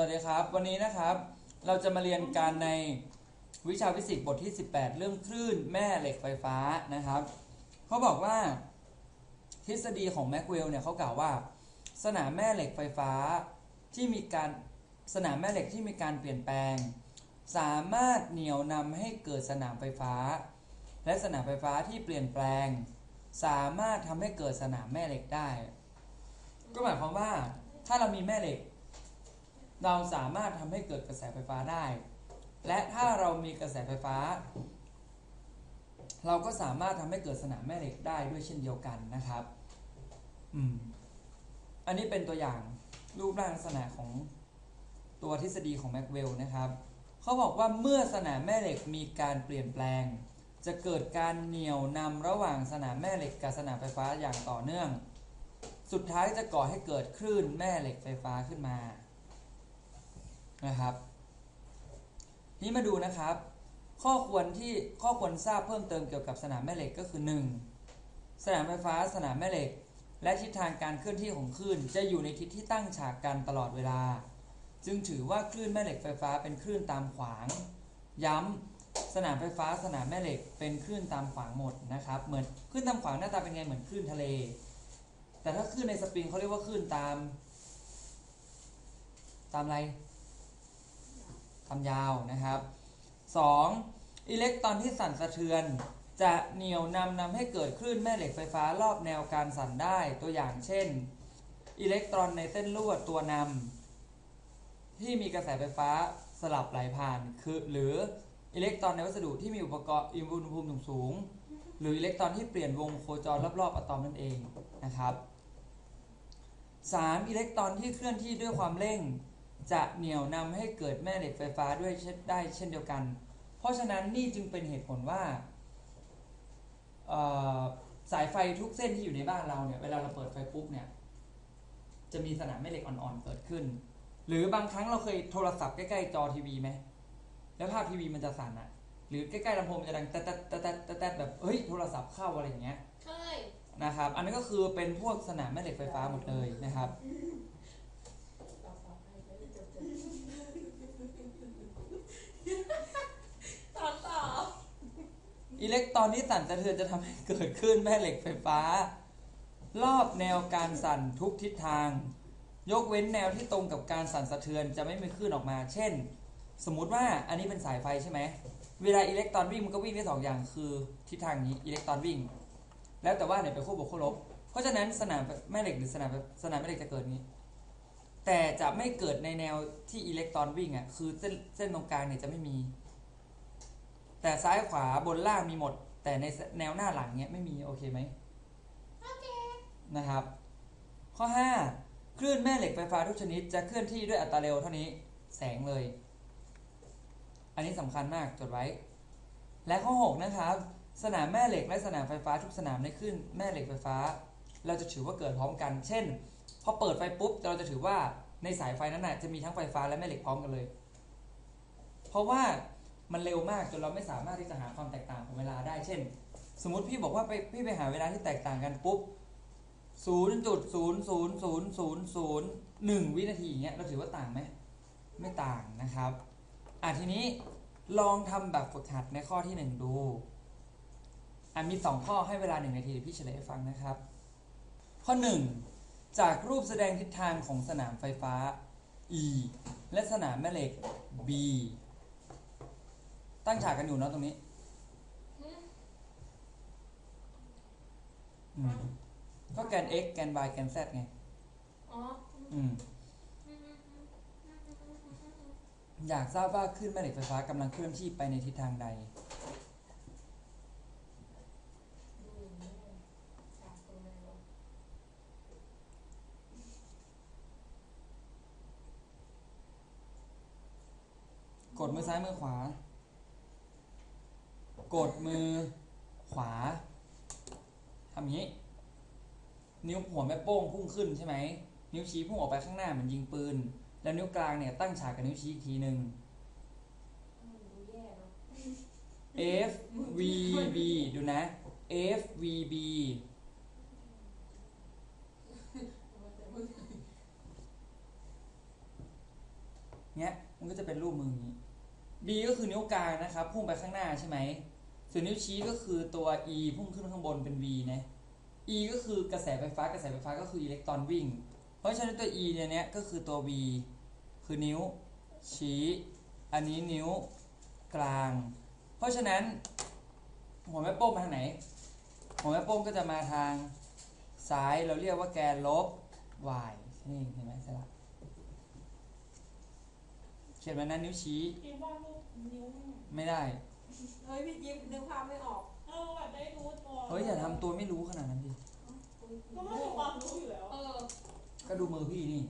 วัสดีครับ วันนี้นะครับ เราจะมาเรียนการในวิชาฟิสิกส์บทที่ 18 เรื่องคลื่นแม่เหล็กไฟฟ้านะครับเขาบอกว่าทฤษฎีของแม็กเวลเนี่ยเขากล่าวว่า สนามแม่เหล็กไฟฟ้าที่มีการสนามแม่เหล็กที่มีการเปลี่ยนแปลง สามารถเหนี่ยวนำให้เกิดสนามไฟฟ้า และสนามไฟฟ้าที่เปลี่ยนแปลง สามารถทำให้เกิดสนามแม่เหล็กได้ ก็หมายความว่าถ้าเรามีแม่เหล็ก เราสามารถทำให้เกิดกระแสไฟฟ้าได้ และถ้าเรามีกระแสไฟฟ้า เราก็สามารถทำให้เกิดสนามแม่เหล็กได้ด้วยเช่นเดียวกันนะครับ อืม อันนี้เป็นตัวอย่างรูปร่างลักษณะของตัวทฤษฎีของแม็กเวลนะครับ เขาบอกว่าเมื่อสนามแม่เหล็กมีการเปลี่ยนแปลง จะเกิดการเหนี่ยวนำระหว่างสนามแม่เหล็กกับสนามไฟฟ้าอย่างต่อเนื่อง สุดท้ายจะก่อให้เกิดคลื่นแม่เหล็กไฟฟ้าขึ้นมา นะครับ นี่มาดูนะครับ ข้อควรที่ข้อควรทราบเพิ่มเติมเกี่ยวกับสนามแม่เหล็กก็คือ 1. สนามไฟฟ้าสนามแม่เหล็ก และทิศทางการเคลื่อนที่ของคลื่นจะอยู่ในทิศที่ตั้งฉากกันตลอดเวลา จึงถือว่าคลื่นแม่เหล็กไฟฟ้าเป็นคลื่นตามขวาง ย้ำสนามไฟฟ้าสนามแม่เหล็กเป็นคลื่นตามขวางหมดนะครับเหมือนคลื่นตามขวางหน้าตาเป็นไงเหมือนคลื่นทะเล แต่ถ้าคลื่นในสปริงเขาเรียกว่าคลื่นตาม ตามอะไร ทำยาวนะครับ 2. อิเล็กตรอนที่สั่นสะเทือน จะเหนี่ยวนำนำให้เกิดคลื่นแม่เหล็กไฟฟ้ารอบแนวการสั่นได้ตัวอย่างเช่น อิเล็กตรอนในเส้นลวดตัวนำที่มีกระแสไฟฟ้าสลับไหลผ่านคือหรืออิเล็กตรอนในวัสดุที่มีอุปกรณ์อุณหภูมิสูงหรืออิเล็กตรอนที่เปลี่ยนวงโคจรรอบๆอะตอมนั่นเองนะครับ 3. อิเล็กตรอนที่เคลื่อนที่ด้วยความเร่ง จะเหนี่ยวนำให้เกิดแม่เหล็กไฟฟ้าด้วยเช่นได้เช่นเดียวกัน เพราะฉะนั้นนี่จึงเป็นเหตุผลว่าเอ่อสายไฟทุกเส้นที่อยู่ในบ้านเราเนี่ยเวลาเราเปิดไฟปุ๊บเนี่ยจะมีสนามแม่เหล็กอ่อนๆเกิดขึ้น หรือบางครั้งเราเคยโทรศัพท์ใกล้ๆจอทีวีไหมแล้วภาพทีวีมันจะสั่นอะหรือใกล้ๆลำโพงมันจะดังแต๊ดๆแต๊ดๆแต๊ดๆแบบเฮ้ยโทรศัพท์เข้าอะไรอย่างเงี้ยเคยนะครับ อันนั้นก็คือเป็นพวกสนามแม่เหล็กไฟฟ้าหมดเลยนะครับ ตอนต่อ อิเล็กตรอนที่สั่นสะเทือนจะทำให้เกิดขึ้นแม่เหล็กไฟฟ้า รอบแนวการสั่นทุกทิศทาง ยกเว้นแนวที่ตรงกับการสั่นสะเทือนจะไม่มีคลื่นออกมา เช่น สมมุติว่าอันนี้เป็นสายไฟใช่ไหมเวลาอิเล็กตรอนวิ่งมันก็วิ่งได้สองอย่างคือทิศทางนี้อิเล็กตรอนวิ่ง แล้วแต่ว่าเนี่ยเป็นคู่บวกคู่ลบเพราะฉะนั้นสนามแม่เหล็กหรือสนามสนามแม่เหล็กจะเกิดนี้ แต่จะไม่เกิดในแนวที่อิเล็กตรอนวิ่งอะคือเส้นเส้นตรงกลางเนี่ยจะไม่มี แต่ซ้ายขวาบนล่างมีหมด แต่ในแนวหน้าหลังเนี้ยไม่มี โอเคไหมโอเคนะครับ ข้อ 5 คลื่นแม่เหล็กไฟฟ้าทุกชนิดจะเคลื่อนที่ด้วยอัตราเร็วเท่านี้แสงเลย อันนี้สำคัญมากจดไว้ และข้อ 6 นะครับ สนามแม่เหล็กและสนามไฟฟ้าทุกสนามในคลื่นแม่เหล็กไฟฟ้า เราจะถือว่าเกิดพร้อมกัน เช่น พอเปิดไฟปุ๊บเราจะถือว่าในสายไฟนั้นน่ะจะมีทั้งไฟฟ้าและแม่เหล็กพร้อมกันเลย เพราะว่า มันเร็วมากจนเราไม่สามารถที่จะหาความแตกต่างของเวลาได้ เช่น สมมติพี่บอกว่าไปพี่ไปหาเวลาที่แตกต่างกันปุ๊บศูนย์จุดศูนย์ศูนย์ศูนย์ศูนย์ศูนย์หนึ่งวินาทีอย่างเงี้ยเราถือว่าต่างไหมไม่ต่างนะครับอะทีนี้ลองทำแบบฝึกหัดในข้อที่หนึ่งดูอะมีสองข้อให้เวลาหนึ่งนาทีพี่เฉลยให้ฟังนะครับ ข้อหนึ่งจากรูปแสดงทิศทางของสนามไฟฟ้า E และสนามแม่เหล็ก B ตั้งฉากกันอยู่เนาะตรงนี้อืมก็แกน x แกน y แกน z ไง อ๋อ อืม อยากทราบว่าคลื่นแม่เหล็กไฟฟ้ากำลังเคลื่อนที่ไปในทิศทางใด กดมือซ้ายมือขวา กดมือขวาทำอย่างนี้ นิ้วหัวแม่โป้งพุ่งขึ้นใช่ไหม นิ้วชี้พุ่งออกไปข้างหน้าเหมือนยิงปืน แล้วนิ้วกลางเนี่ยตั้งฉากกับนิ้วชี้อีกทีหนึ่งแย่เนาะ F V B ดูนะ F V B แต่มึงเนี้ยมันก็จะเป็นรูปมืออย่างนี้ B ก็คือนิ้วกลางนะครับ พุ่งไปข้างหน้าใช่ไหม ส่วนนิ้วชี้ก็คือตัว E พุ่งขึ้นข้างบนเป็น V นะ E ก็คือกระแสไฟฟ้ากระแสไฟฟ้าก็คืออิเล็กตรอนวิ่ง เพราะฉะนั้นตัว E เนี่ยเนี้ยก็คือตัว V คือนิ้วชี้ อันนี้นิ้วกลาง เพราะฉะนั้นหัวแม่โป้งมาทางไหนหัวแม่โป้งก็จะมาทางซ้ายเราเรียกว่าแกนลบ y นี่เห็นไหมสละเขียนไว้นั้นนิ้วชี้พี่วาดรูปนิ้วให้หน่อยไม่ได้ เฮ้ยพี่ยิ้มนึกภาพไม่ออกเออแบบได้รู้ตัวเฮ้ยอย่าทำตัวไม่รู้ขนาดนั้นดิก็ไม่มีความรู้อยู่แล้วเออก็ดูมือพี่นี่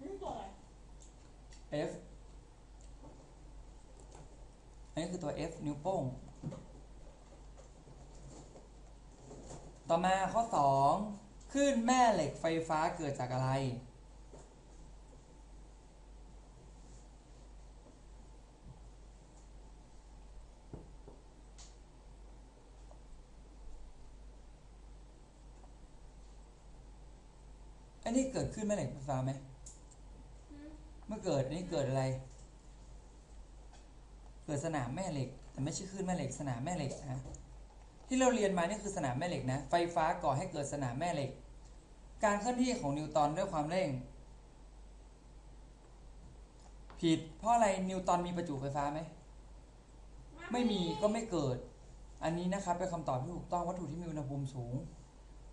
นี่ตัวอะไร F อันนี้คือตัว F นิ้วโป้ง ต่อมาข้อ2คลื่นแม่เหล็กไฟฟ้าเกิดจากอะไร นนี้เกิดขึ้นแม่เหล็กไฟฟ้าไหมเมื่อเกิดอันนี้เกิดอะไร เกิดสนามแม่เหล็ก แต่ไม่ใช่คลื่นแม่เหล็ก สนามแม่เหล็กนะที่เราเรียนมานี่คือสนามแม่เหล็กนะไฟฟ้าก่อให้เกิดสนามแม่เหล็ก การเคลื่อนที่ของนิวตันด้วยความเร่ง ผิดเพราะอะไรนิวตันมีประจุไฟฟ้าไหมไม่มีก็ไม่เกิด อันนี้นะครับเป็นคำตอบที่ถูกต้องวัตถุที่มีอุณหภูมิสูง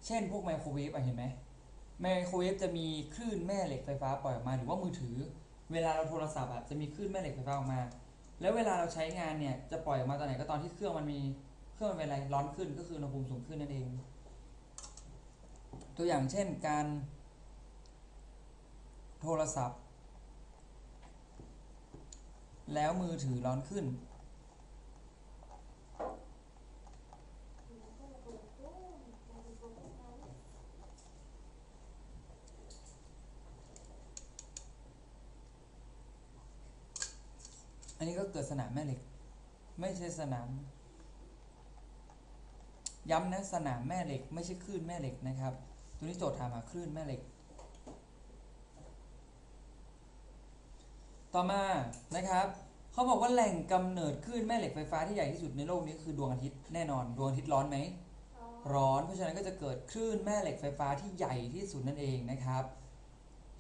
เช่นพวกไมโครเวฟเห็นไหม ไมโครเวฟจะมีคลื่นแม่เหล็กไฟฟ้าปล่อยออกมา หรือว่ามือถือ เวลาเราโทรศัพท์อะจะมีคลื่นแม่เหล็กไฟฟ้าออกมา แล้วเวลาเราใช้งานเนี่ยจะปล่อยออกมาตอนไหนก็ตอนที่เครื่องมันมีเครื่องมันเป็นอะไรร้อนขึ้นก็คืออุณหภูมิสูงขึ้นนั่นเอง ตัวอย่างเช่นการ โทรศัพท์ แล้วมือถือร้อนขึ้นก็เกิดสนามแม่เหล็ก ไม่ใช่สนาม ย้ำนะสนามแม่เหล็ก ไม่ใช่คลื่นแม่เหล็กนะครับ ตัวนี้โจทย์ถามหาคลื่นแม่เหล็ก ต่อมานะครับเขาบอกว่าแหล่งกำเนิดคลื่นแม่เหล็กไฟฟ้าที่ใหญ่ที่สุดในโลกนี้คือดวงอาทิตย์แน่นอน ดวงอาทิตย์ร้อนไหมร้อน เพราะฉะนั้นก็จะเกิดคลื่นแม่เหล็กไฟฟ้าที่ใหญ่ที่สุดนั่นเองนะครับ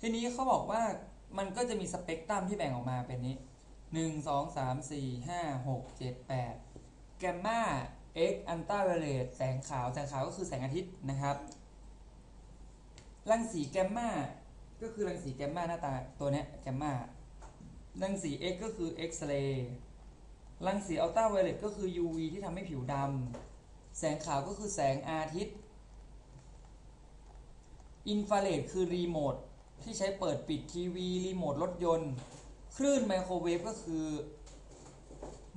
ทีนี้เขาบอกว่ามันก็จะมีสเปกตรัมที่แบ่งออกมาเป็นนี้ หนึ่งสองสามสี่ห้าหกเจ็ดแปดแกมมา X อันต้าเวเลตแสงขาว แสงขาวก็คือแสงอาทิตย์นะครับ รังสีแกมมา ก็คือรังสีแกมมาหน้าตาตัวเนี้ยแกมมา รังสี X ก็คือเอ็กซเรย์รังสีอัลตราไวเลตก็คือ UV ที่ทำให้ผิวดำ แสงขาวก็คือแสงอาทิตย์ อินฟราเรดคือรีโมทที่ใช้เปิดปิดทีวี รีโมทรถยนต์ คลื่นไมโครเวฟก็คือ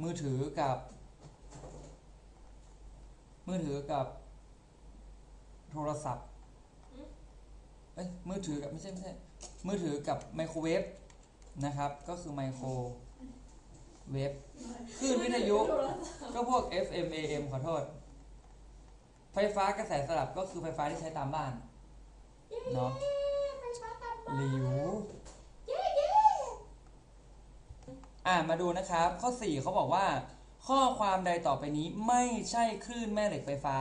มือถือกับ มือถือกับ โทรศัพท์เอ้ยมือถือกับไม่ใช่ไม่ใช่มือถือกับไมโครเวฟนะครับ ก็คือไมโครเวฟคลื่นวิทยุ ก็พวก FM AM ขอโทษ ไฟฟ้ากระแสสลับก็คือไฟฟ้าที่ใช้ตามบ้าน เนาะไฟฟ้าตามหลิวเย้เย้ อ่ามาดูนะครับ ข้อ 4เขาบอกว่า ข้อความใดต่อไปนี้ไม่ใช่คลื่นแม่เหล็กไฟฟ้า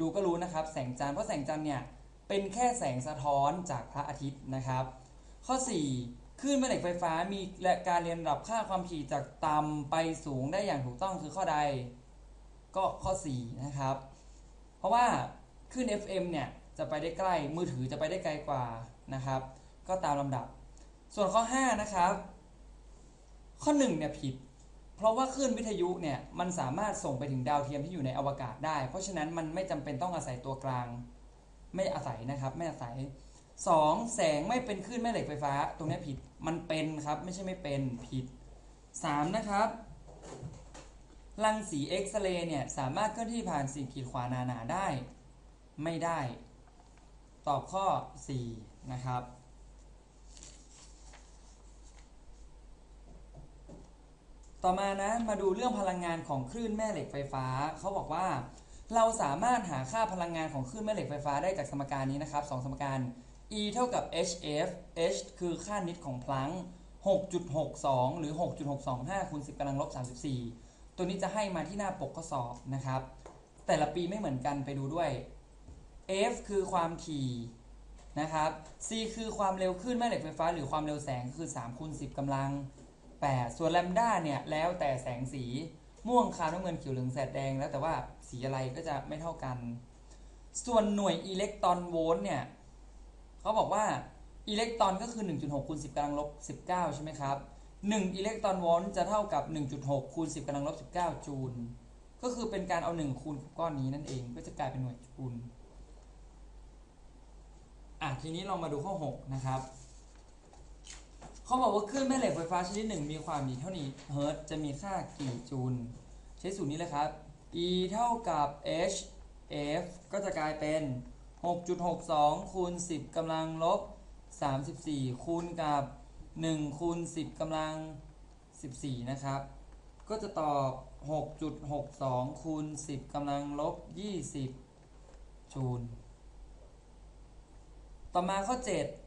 ดูก็รู้นะครับ แสงจันทร์เพราะแสงจันทร์เนี่ยเป็นแค่แสงสะท้อนจากพระอาทิตย์นะครับ ข้อ 4 คลื่นแม่เหล็กไฟฟ้ามีและการเรียนระดับค่าความถี่จากต่ำไปสูงได้อย่างถูกต้องคือข้อใด ก็ข้อ 4 นะครับ เพราะว่าคลื่น FM เนี่ยจะไปได้ใกล้มือถือจะไปได้ไกลกว่านะครับ ก็ตามลำดับ ส่วนข้อ 5 นะครับ ข้อหนึ่งเนี่ยผิด เพราะว่าคลื่นวิทยุเนี่ยมันสามารถส่งไปถึงดาวเทียมที่อยู่ในอวกาศได้ เพราะฉะนั้นมันไม่จำเป็นต้องอาศัยตัวกลาง ไม่อาศัยนะครับ ไม่อาศัย 2. แสงไม่เป็นคลื่นแม่เหล็กไฟฟ้า ตรงนี้ผิดมันเป็นครับไม่ใช่ไม่เป็นผิด 3. นะครับรังสีเอ็กซเรย์เนี่ยสามารถเคลื่อนที่ผ่านสิ่งกีดขวางหนาๆได้ ไม่ได้ ตอบข้อ 4 นะครับ ต่อมานะมาดูเรื่องพลังงานของคลื่นแม่เหล็กไฟฟ้าเขาบอกว่า เราสามารถหาค่าพลังงานของคลื่นแม่เหล็กไฟฟ้าได้จากสมการนี้นะครับสองสมการ E เท่ากับ hf h คือค่านิดของพลังก์6.62 หรือ 6.625คูณ10กำลังลบ34 ตัวนี้จะให้มาที่หน้าปกข้อสอบนะครับ แต่ละปีไม่เหมือนกันไปดูด้วย F คือความถี่นะครับ C คือความเร็วคลื่นแม่เหล็กไฟฟ้า หรือความเร็วแสงคือ3คูณ10กำลัง 8 ส่วนแลมด้าเนี่ยแล้วแต่แสงสีม่วงคามน้ำเงินเขียวเหลืองแสดแดง แล้วแต่ว่าสีอะไรก็จะไม่เท่ากัน ส่วนหน่วยอิเล็กตรอนโวลต์เนี่ยเขาบอกว่าอิเล็กตรอนก็คือ 1.6คูณ10กำลังลบ19 ใช่ไหมครับ1อิเล็กตรอนโวลต์จะเท่ากับ 1.6คูณ10กำลังลบ19 จูล ก็คือเป็นการเอา 1 คูณกับก้อนนี้นั่นเองก็จะกลายเป็นหน่วยจูลอะทีนี้เรามาดูข้อ 6 นะครับ เขาบอกว่าคลื่นแม่เหล็กไฟฟ้าชนิดหนึ่งมีความถี่เท่านี้เฮิรตซ์จะมีค่ากี่จูล ใช้สูตรนี้เลยครับ E เท่ากับ h f ก็จะกลายเป็น 6.62 คูณ 10กำลังลบ 34 คูณกับ 1 คูณ 10กำลัง 14 นะครับ ก็จะตอบ 6.62 คูณ 10กำลังลบ 20 จูล ต่อมาข้อ 7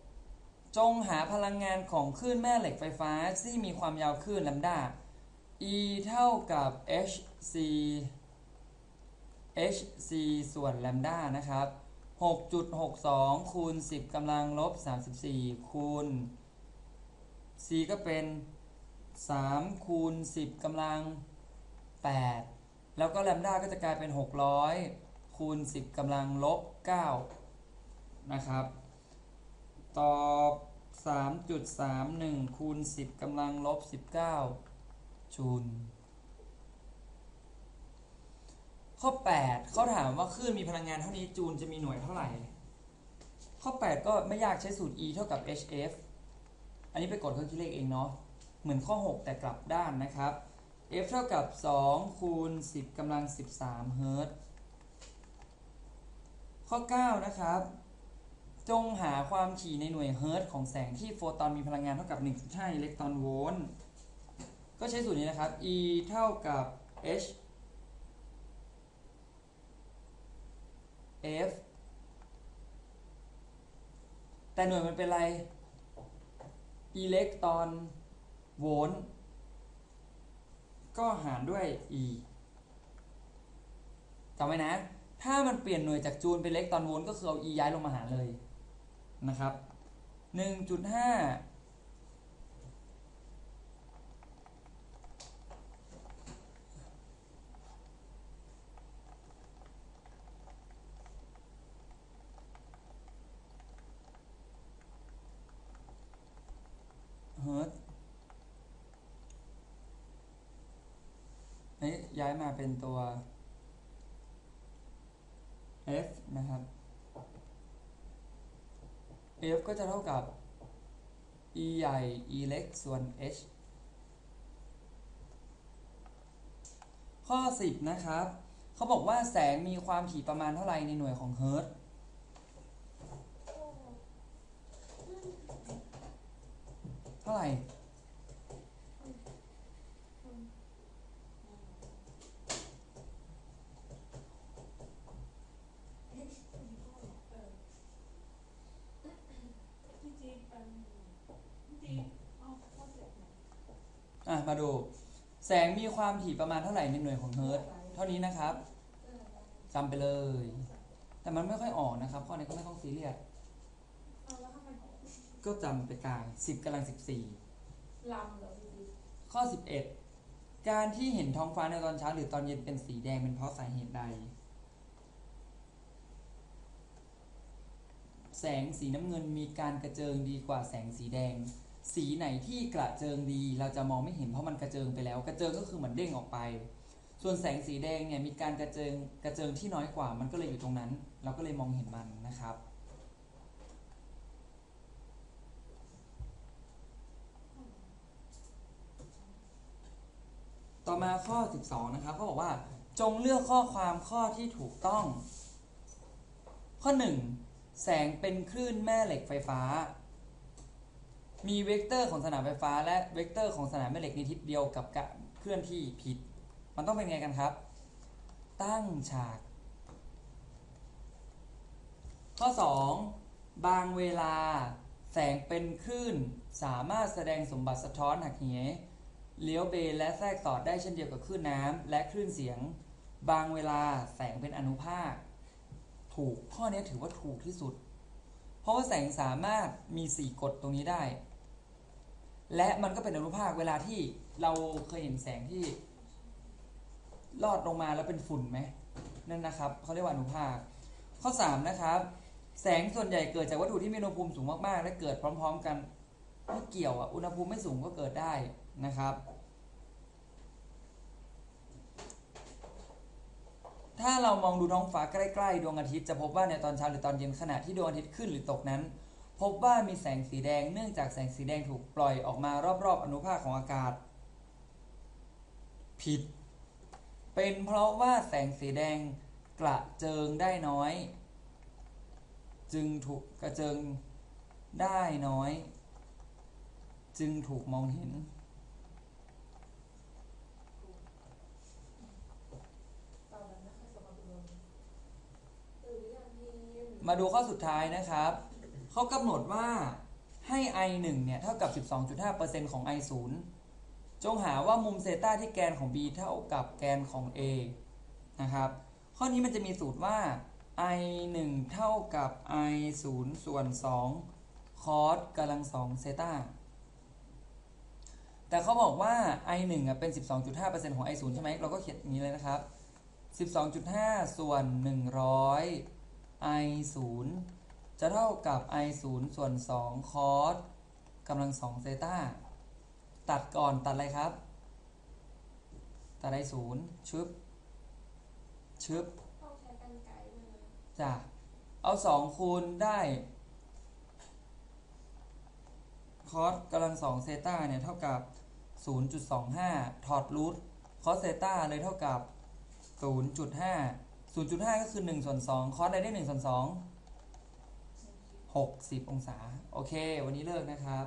จงหาพลังงานของคลื่นแม่เหล็กไฟฟ้าที่มีความยาวคลื่นแลมดา E เท่ากับ hc hc ส่วนแลมดานะครับ 6.62 คูณ 10กำลังลบ 34 คูณ c ก็เป็น 3 คูณ 10กำลัง 8 แล้วก็แลมดาก็จะกลายเป็น 600 คูณ 10กำลังลบ 9 นะครับ ตอบ 3.31 คูณ 10กำลังลบ 19จูลข้อ 8 เขาถามว่าคลื่นมีพลังงานเท่านี้จูลจะมีหน่วยเท่าไหร่ ข้อ 8 ก็ไม่ยากใช้สูตร E เท่ากับ hf อันนี้ไปกดเครื่องคิดเลขเองเนาะ เหมือนข้อ 6 แต่กลับด้านนะครับ f เท่ากับ 2 คูณ 10กำลัง 13 เฮิรตซ์ข้อ 9 นะครับ จงหาความถี่ในหน่วยเฮิรตซ์ของแสงที่โฟตอนมีพลังงานเท่ากับ1.5อิเล็กตรอนโวลต์ก็ใช้สูตรนี้นะครับ E เท่ากับ h f แต่หน่วยมันเป็นอะไรอิเล็กตรอนโวลต์ก็หารด้วย e จำไว้นะ ถ้ามันเปลี่ยนหน่วยจากจูลเป็นอิเล็กตรอนโวลต์ก็คือเอา e ย้ายลงมาหารเลย นะครับ 1.5เฮิร์ตนี่ย้ายมาเป็นตัว f นะครับ f ก็จะเท่ากับ e ใหญ่ e เล็กส่วน h ข้อ 10 นะครับ เขาบอกว่าแสงมีความถี่ประมาณเท่าไหร่ในหน่วยของเฮิร์ตซ์เท่าไหร่ พี่จี๊ดเป็นพี่จี๊ดเอาข้อเจ็ดหน่อย อะ มาดู แสงมีความถี่ประมาณเท่าไหร่ในหน่วยของเฮิร์ตซ์เท่านี้นะครับจำไปเลย แต่มันไม่ค่อยออกนะครับข้อนี้ก็ไม่ต้องซีเรียสเอาแล้วทำไมก็จำไปกลาง10กำลัง14ลำเหรอพี่จิ๊บข้อ 11 การที่เห็นท้องฟ้าในตอนเช้า หรือตอนเย็นเป็นสีแดงเป็นเพราะสาเหตุใด แสงสีน้ำเงินมีการกระเจิงดีกว่าแสงสีแดง สีไหนที่กระเจิงดี เราจะมองไม่เห็นเพราะมันกระเจิงไปแล้ว กระเจิงก็คือเหมือนเด้งออกไป ส่วนแสงสีแดงเนี่ยมีการกระเจิงกระเจิงที่น้อยกว่า มันก็เลยอยู่ตรงนั้น เราก็เลยมองเห็นมันนะครับ ต่อมาข้อ 12 นะครับเขาบอกว่าจงเลือกข้อความข้อที่ถูกต้อง ข้อ 1 แสงเป็นคลื่นแม่เหล็กไฟฟ้า มีเวกเตอร์ของสนามไฟฟ้า และเวกเตอร์ของสนามแม่เหล็กในทิศเดียวกับการเคลื่อนที่ผิด มันต้องเป็นไงกันครับ ตั้งฉาก ข้อ 2 บางเวลาแสงเป็นคลื่น สามารถแสดงสมบัติสะท้อนหักเหเลี้ยวเบและแทรกสอดได้เช่นเดียวกับคลื่นน้ำและคลื่นเสียง บางเวลาแสงเป็นอนุภาค ถูกข้อนี้ถือว่าถูกที่สุด เพราะว่าแสงสามารถมีสี่กฎตรงนี้ได้ และมันก็เป็นอนุภาคเวลาที่เราเคยเห็นแสงที่ลอดลงมาแล้วเป็นฝุ่นไหมนั่นนะครับเขาเรียกว่าอนุภาค ข้อ 3 นะครับ แสงส่วนใหญ่เกิดจากวัตถุที่มีอุณหภูมิสูงมากๆ และเกิดพร้อม ๆ กันไม่เกี่ยวอะอุณหภูมิไม่สูงก็เกิดได้นะครับ ถ้าเรามองดูท้องฟ้าใกล้ๆ ดวงอาทิตย์จะพบว่าในตอนเช้าหรือตอนเย็นขณะที่ดวงอาทิตย์ขึ้นหรือตกนั้น พบว่ามีแสงสีแดงเนื่องจากแสงสีแดงถูกปล่อยออกมารอบๆอนุภาคของอากาศ ผิด เป็นเพราะว่าแสงสีแดงกระเจิงได้น้อย จึงถูกกระเจิงได้น้อย จึงถูกมองเห็น มาดูข้อสุดท้ายนะครับ เขากำหนดว่าให้ i 1เนี่ย เท่ากับ 12.5%ของ i 0จงหาว่ามุมเซตาที่แกนของ b เท่ากับแกนของ a นะครับ ข้อนี้มันจะมีสูตรว่า i 1เท่ากับ i 0ส่วน2คอสกำลัง2เซตาแต่เขาบอกว่า i 1อะเป็น 12.5%ของ i 0ใช่ไหม เราก็เขียนอย่างนี้เลยนะครับ 12.5 ส่วน 100 i 0 จะเท่ากับ i 0ส่วน2คอสกำลัง2เซตาตัดก่อนตัดอะไรครับ ตัด i 0ชึบชึบช้กันไกลด้วยนะจ้ะเอา 2 คูณได้คอสกำลัง2เซตาเนี่ย เท่ากับ 0.25 ถอดรูทคอสเซตาเลยเท่ากับ 0.5 0.5 ก็คือ 1 ส่วน2คอสได้ได้1ส่วน2 60 องศา โอเค วันนี้เลิกนะครับ